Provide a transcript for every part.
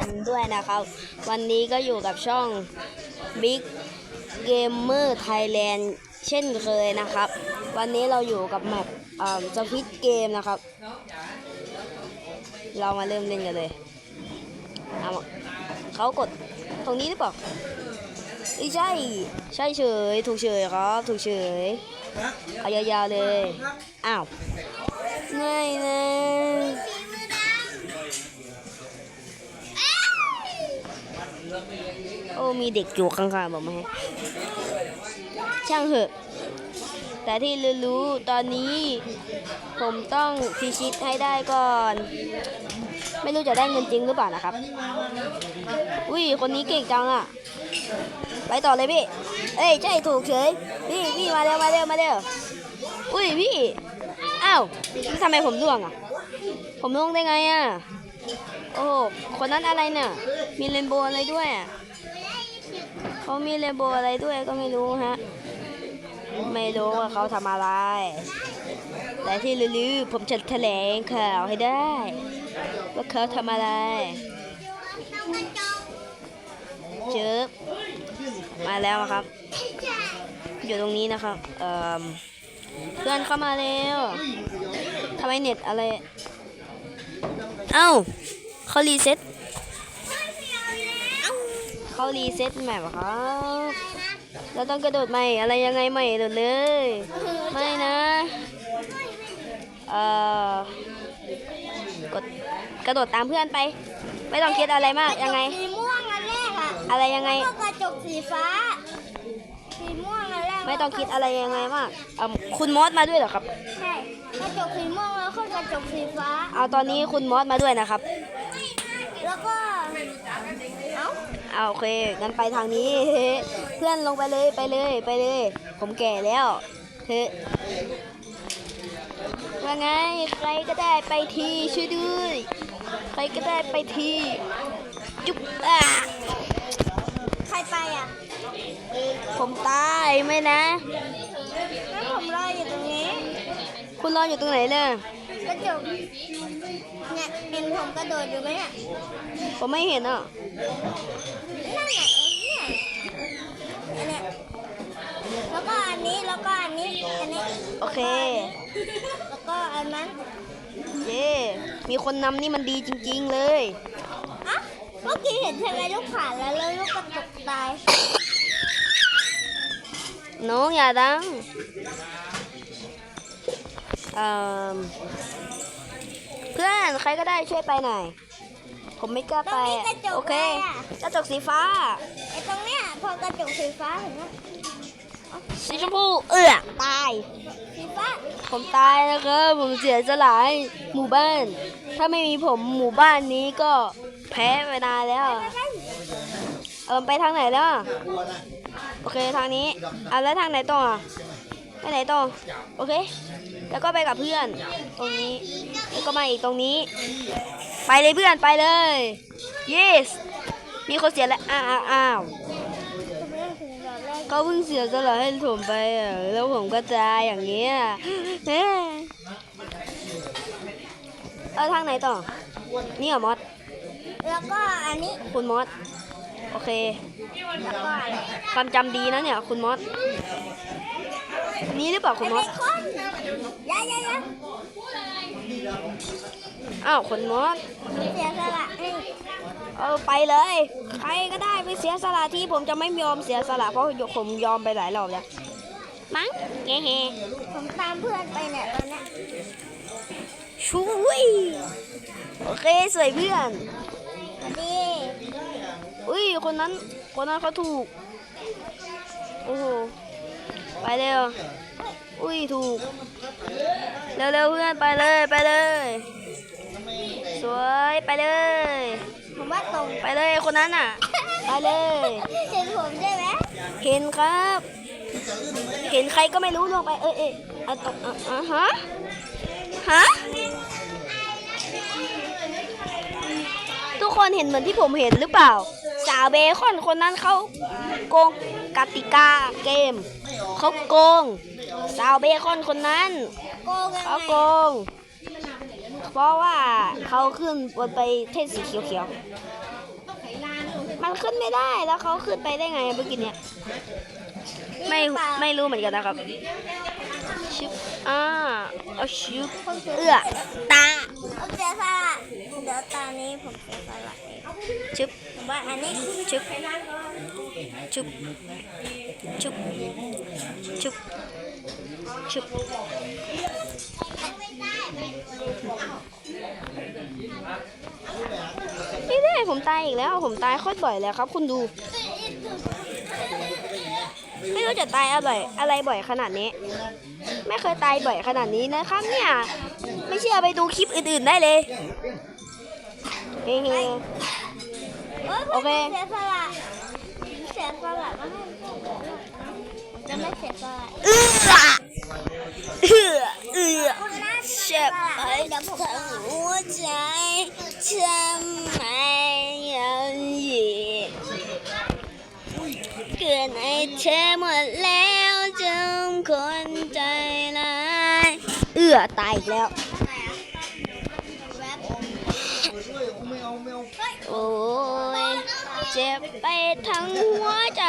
กันด้วยนะครับ วันนี้ก็อยู่กับช่อง Big Gamer Thailand เช่นเคยนะครับ วันนี้เราอยู่กับแมปสพิทเกมนะครับ เรามาเริ่มเล่นกันเลยเอาเขากดตรงนี้หรือเปล่าไม่ใช่ ใช่เฉย ถูกเฉยครับ ถูกเฉยเอายาวๆเลย อ้าวไม่นะโอ้มี เด็กอยู่ข้างๆบอกมาให้ช่างเถอะ แต่ที่รู้ตอนนี้ ผมต้องพิชิตให้ได้ก่อน ไม่รู้จะได้เงินจริงหรือเปล่านะครับ อุ้ยคนนี้เก่งจังอะ ไปต่อเลยพี่ เอ้ยใช่ถูกเฉย พี่พี่มาเร็วมาเร็วมาเร็ว อุ้ยพี่ อ้าวทำไมผมร่วงอะ ผมร่วงได้ไงอะ โอ้โหคนนั้นอะไรเนี่ย มีเรนโบว์อะไรด้วยอะ เขามีเรนโบอะไรด้วยก็ไม่รู้ฮะ ไม่รู้ว่าเขาทำอะไร แต่ที่ลือๆผมจะแถลงข่าวให้ได้ ว่าเขาทำอะไร เจอมาแล้วนะครับ อยู่ตรงนี้นะครับ เอ่อเพื่อนเข้ามาแล้วทำไมเน็ตอะไร เอ้าเขารีเซ็ต เขารีเซ็ตแมปครับเราต้องกระโดดใหม่อะไรยังไงใหม่โดดเลย ไม่นะเอ่อกดกระโดดตามเพื่อนไป ไม่ต้องคิดอะไรมากยังไง สีม่วงอันแรกอะอะไรยังไง แล้วก็กระจกสีฟ้า สีม่วงอันแรกไม่ต้องคิดอะไรยังไงมากอะคุณมอสมาด้วยเหรอครับ ใช่กระจกสีม่วงแล้วก็กระจกสีฟ้า เอาตอนนี้คุณมอสมาด้วยนะครับ แล้วก็เอ้า เอาโอเคงั้นไปทางนี้ เพื่อนลงไปเลยไปเลยไปเลย ผมแก่แล้วเฮ้ว่าไงใครก็ได้ไปทีช่วยด้วยใครก็ได้ไปทีจุ๊บอะใครไปอะ ผมตายไหมนะงั้นผมรออยู่ตรงนี้ คุณรออยู่ตรงไหนเนี่ยกระจก เนี่ยเห็นผมกระโดดอยู่ไหมเนี่ยผมไม่เห็นอะนั่นแหละเนี่ยอันเนี้ยแล้วก็อันนี้แล้วก็อันนี้อันนี้โอเค แล้วก็อันนั้นเย่มีคนนำนี่มันดีจริง ๆเลยอะเมื่อกี้เห็นใช่ไหมลูกผ่านแล้วแล้วลูกกระจกตายน้องอย่าดังเอ่อเพื่อน ใครก็ได้ช่วยไปหน่อย ผมไม่กล้าไปอะตรงนี้กระจกโอเคอะไรอะกระจกสีฟ้า ไอ้ตรงเนี้ยพอกระจกสีฟ้าเห็นไหมสีชมพูเอื้อตาย สีฟ้า ผมตายแล้วครับ ผมเสียสลายหมู่บ้าน ถ้าไม่มีผมหมู่บ้านนี้ก็แพ้ไปนานแล้วไปไปเออไปทางไหนแล้วอะโอเคทางนี้อะแล้วทางไหนต่ออะไปไหนต่อ โอเค แล้วก็ไปกับเพื่อน ตรงนี้ แล้วก็มาอีกตรงนี้ ไปเลยเพื่อนไปเลย yes มีคนเสียแล้วอ้าวอ้าวอ้าวผมเริ่มถึงแบบแรกเขาเพิ่งเสียสละให้ผมไปอะแล้วผมก็ตายอย่างเงี้ยเอ้ยเออทางไหนต่อ นี่เหรอมอสแล้วก็อันนี้คุณมอสโอเคแล้วก็อะไรความจำดีนะเนี่ย คุณมอสนี่หรือเปล่าคุณมไอ้อสคนยายายา อ้าวคุณมอสเสียสละให้เออไปเลย ใครก็ได้ไปเสียสละที่ผมจะไม่ยอมเสียสละเพราะผมยอมไปหลายรอบแล้วมั้งเฮ้เฮ้ผมตามเพื่อนไปเนี่ยตอนเนี้ยช่วยโอเคสวยเพื่อนสวัสดีอุ้ยคนนั้นคนนั้นเขาถูกโอ้โหไปเร็วอุ้ยถูก เร็วๆเพื่อนไปเลยไปเลย สวยไปเลย ผมว่าตรงไปเลยคนนั้นอะ ไปเลย เห็นผมใช่ไหมเห็นครับ เห็นใครก็ไม่รู้ลงไปเอ้ยเอ้ยอะตกอะอะฮะฮะทุกคนเห็นเหมือนที่ผมเห็นหรือเปล่า สาวเบคอนคนนั้นเขาโกงกติกาเกมเขาโกง สาวเบคอนคนนั้นโกงยังเขาไงโกง เพราะว่าเขาขึ้นบนไปเทศสีเขียวๆ มันขึ้นไม่ได้แล้วเขาขึ้นไปได้ไงเมื่อกี้เนี่ย ไม่ไม่รู้เหมือนกันนะครับชิบอ่าเอาชิบเอื้อตาผมเสียสละเดี๋ยวตอนนี้ผมเสียสละเองชิบผม ว่าอันนี้ชุบชุบชุบชุบชุบไม่ได้ผมตายอีกแล้ว ผมตายโคตรบ่อยเลยครับ คุณดู ไม่รู้จะตายอะไรอะไรบ่อยขนาดนี้ ไม่เคยตายบ่อยขนาดนี้นะครับเนี่ย ไม่เชื่อไปดูคลิปอื่นๆได้เลยเฮ้ โอเคเสียสละเสียสละมาให้จะไม่เสียสละเออเออเออเจ็บไปทั้งหัวใจทำไมยังหยีเกินไอ้เธอหมดแล้วจงคนใจร้ายเอื้อตายแล้ว เจ็บไปทั้งหัวใจ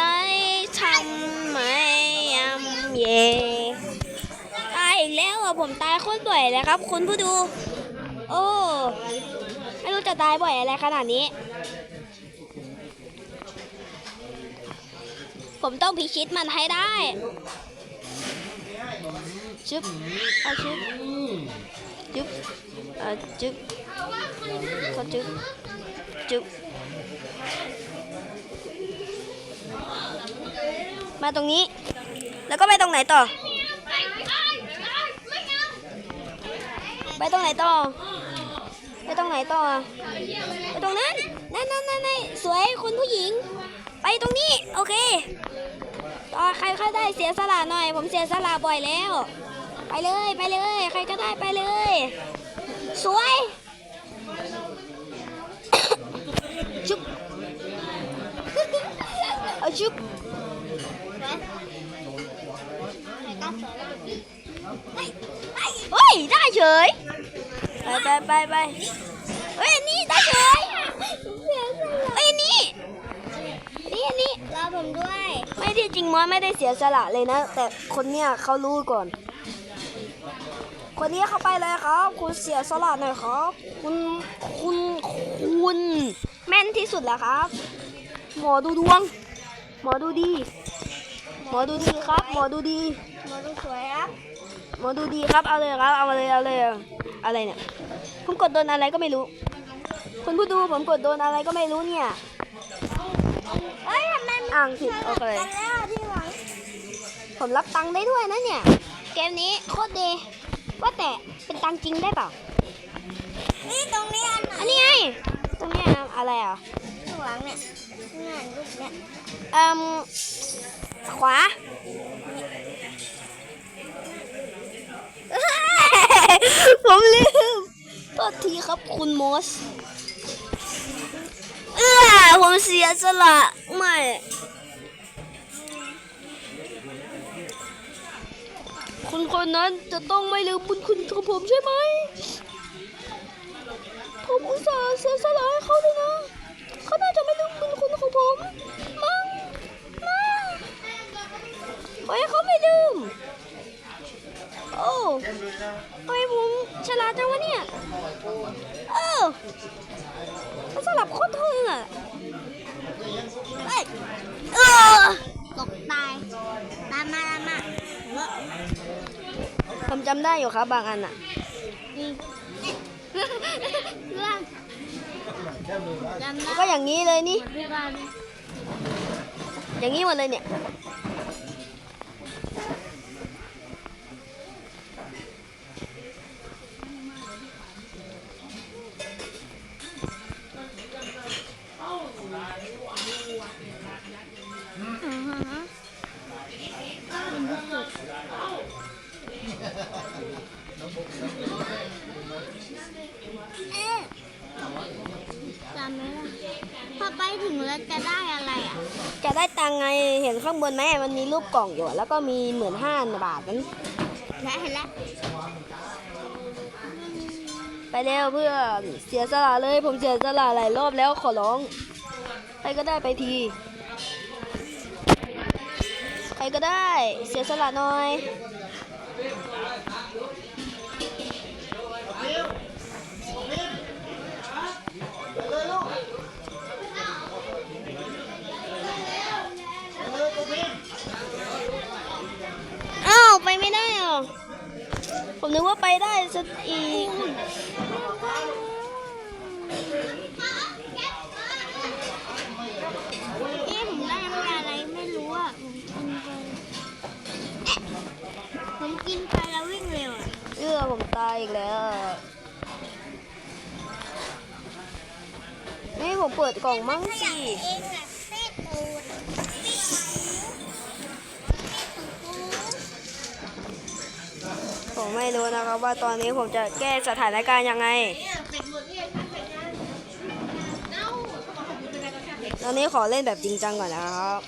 ทำไมยำเย่ตายอีกแล้วอะผมตายโคตรบ่อยเลยครับ คุณผู้ดู โอ้ไม่รู้จะตายบ่อยอะไรขนาดนี้ ผมต้องพิชิตมันให้ได้ชึบเอาชึบชึบเอาชึบเขาชึบจุ๊บ มาตรงนี้ แล้วก็ไปตรงไหนต่อ ไปตรงไหนต่อ ไปตรงไหนต่อ ไปตรงนั้น นั่นนั่นนั่นสวยคุณผู้หญิง ไปตรงนี้ โอเค ต่อใครเข้าได้เสียสละหน่อย ผมเสียสละบ่อยแล้ว ไปเลยไปเลย ใครก็ได้ไปเลย สวยชุบเอาชุบ เฮ้ย ได้เฉย ไปไปไปไปเฮ้ยอันนี่ได้เฉยเฮ้ยอันนี่ นี่อันนี้รอผมด้วย ไม่ที่จริงมอสไม่ได้เสียสละเลยนะ แต่คนเนี้ยเขารู้ก่อน คนนี้เข้าไปเลยครับ คุณเสียสละหน่อยครับ คุณคุณคุณแม่นที่สุดแล้วครับ หมอดูดวง หมอดูดี หมอดูดีครับ หมอดูดีมาดูสวยครับ หมอดูดีครับ เอาเลยครับ เอามาเลย เอาเลย อะไรเนี่ย ผมกดโดนอะไรก็ไม่รู้ คุณผู้ดูผมกดโดนอะไรก็ไม่รู้เนี่ยเฮ้ยทำไมมันอ่างผิดโอเคกันแล้วที่หวังผมรับตังค์ได้ด้วยนะเนี่ย เกมนี้โคตรดี ว่าแต่เป็นตังค์จริงได้เปล่านี่ตรงนี้อันไหนอันนี้ไง ตรงเนี้ยอะไรอะที่ หวังเนี่ยงานรูปเนี่ยเอ่มขวาผมลืมโทษทีครับคุณมอสเออผมเสียสละไม่คุณคนนั้นจะต้องไม่ลืมบุญคุณของผมใช่ไหม ผมอุตส่าห์เสียสละให้เขาเลยนะเขา ฉลาดจังวะเนี่ย เออมันสลับโคตรทึ่งอะเอ้ยเออตกตาย ตามมาตามมาผมจำได้อยู่ครับบางอันอะเรื่องจำได้ก็อย่างนี้เลยนี่พี่บอลอย่างนี้หมดเลยเนี่ย เอ๊ะจำไม่ได้พอไปถึงแล้วจะได้อะไรอะ จะได้ตังค์ไงเห็นข้างบนไหมมันมีรูปกล่องอยู่อะแล้วก็มีเหมือนห้าบาทนั้นและเห็นแล้วไปเร็วเพื่อนเสียสละเลยผมเสียสละหลายรอบแล้วขอร้อง ใครก็ได้ไปที ใครก็ได้เสียสละหน่อย ผมนึกว่าไปได้สักอีก เอ๊ะผมได้น้ำยาอะไรไม่รู้อะผมกินไปผมกินไปแล้ววิ่งเร็วอะเอื้อผมตายอีกแล้วอะนี่ผมเปิดกล่องมั่งสิ เองอะเต้ตูด ผมไม่รู้นะครับว่าตอนนี้ผมจะแก้สถานการณ์ยังไง ตอนนี้ขอเล่นแบบจริงจังก่อนนะครับ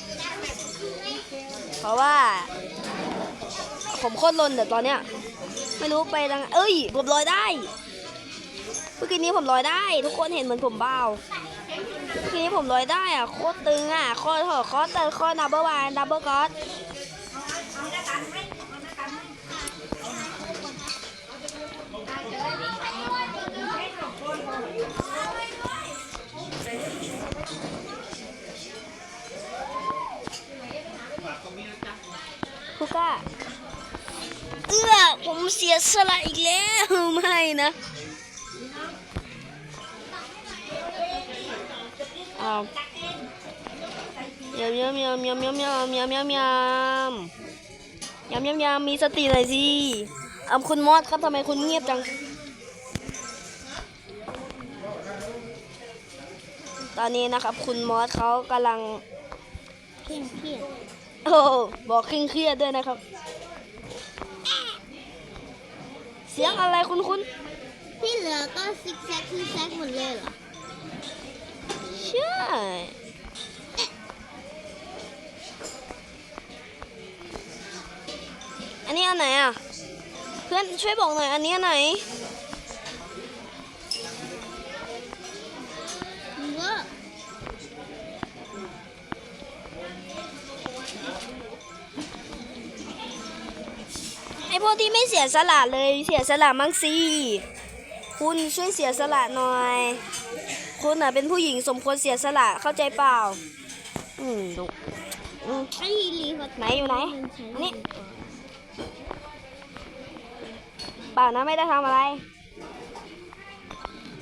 เพราะว่า ผมโคตรลนแต่ตอนเนี้ย ไม่รู้ไปทางเอ้ย ผมลอยได้ เมื่อกี้นี้ผมลอยได้ ทุกคนเห็นเหมือนผมเบ้าเมื่อกี้นี้ผมลอยได้อะโคตรตึงอะโคตรโหดโคตรตึงโคตรดับเบิลวันดับเบิลก็อด ผมเสียสละอีกแล้วไม่นะเอ้ายำยำยำยำยำยำยำยำยำยำยำยำยำมีสติหน่อยสิอ่าคุณมอสครับทำไมคุณเงียบจัง ตอนนี้นะครับ คุณมอสเขากำลังเครียดเครียดโอ้บอกเคร่งเครียดด้วยนะครับ เสียงอะไรคุณคุณที่เหลือก็ซิกแซกซิกแซกหมดเลยเหรอ ใช่อันนี้อันไหนอะ เพื่อนช่วยบอกหน่อยอันนี้อันไหน พวกที่ไม่เสียสละเลยเสียสละมั่งสิคุณช่วยเสียสละหน่อย คุณอะเป็นผู้หญิงสมควรเสียสละเข้าใจเปล่า อืมดูอืมไอ้รีพอร์ตไหนอยู่ไหนมัใช้อันนี้เปล่านะไม่ได้ทำอะไร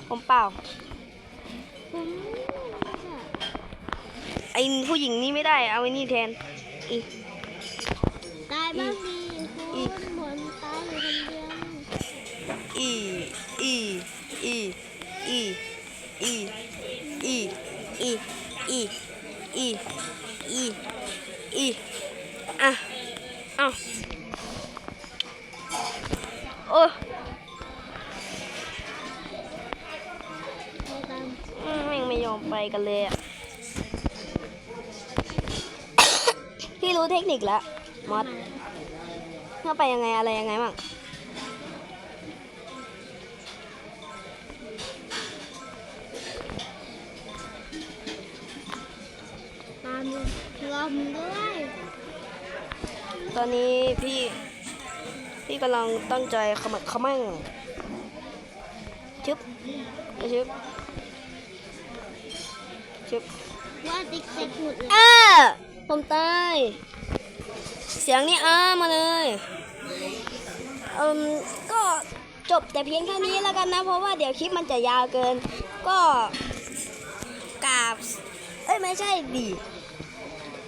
ผมเปล่าผมจะไอผู้หญิงนี่ไม่ได้ เอาไอ้นี่แทนอีตายบ้างดี โอ้ไปตามอืมแม่งไม่ยอมไปกันเลยอะ พี่รู้เทคนิคแล้วมอสเพื่อไปยังไงอะไรยังไงบ้างตามลยรอมด้วย ตอนนี้พี่พี่กำลังตั้งใจขมักเขมั่งชึบชึบชึบว่าติ๊กแซกหมดเลยอ้าผมตายเสียงนี่อ้ามาเลยเอืมก็จบแต่เพียงแค่นี้แล้วกันนะ เพราะว่าเดี๋ยวคลิปมันจะยาวเกิน ก็กราบเอ้ยไม่ใช่ดิ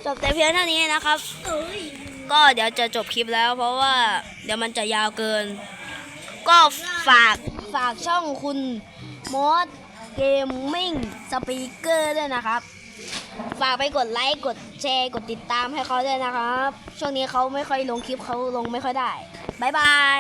จบแต่เพียงเท่านี้นะครับ ก็เดี๋ยวจะจบคลิปแล้ว เพราะว่าเดี๋ยวมันจะยาวเกิน ก็ฝากฝากช่องคุณมอสเกมมิ่งสปีกเกอร์ด้วยนะครับ ฝากไปกดไลค์กดแชร์กดติดตามให้เขาด้วยนะครับ ช่วงนี้เขาไม่ค่อยลงคลิปเขาลงไม่ค่อยได้ บ๊ายบาย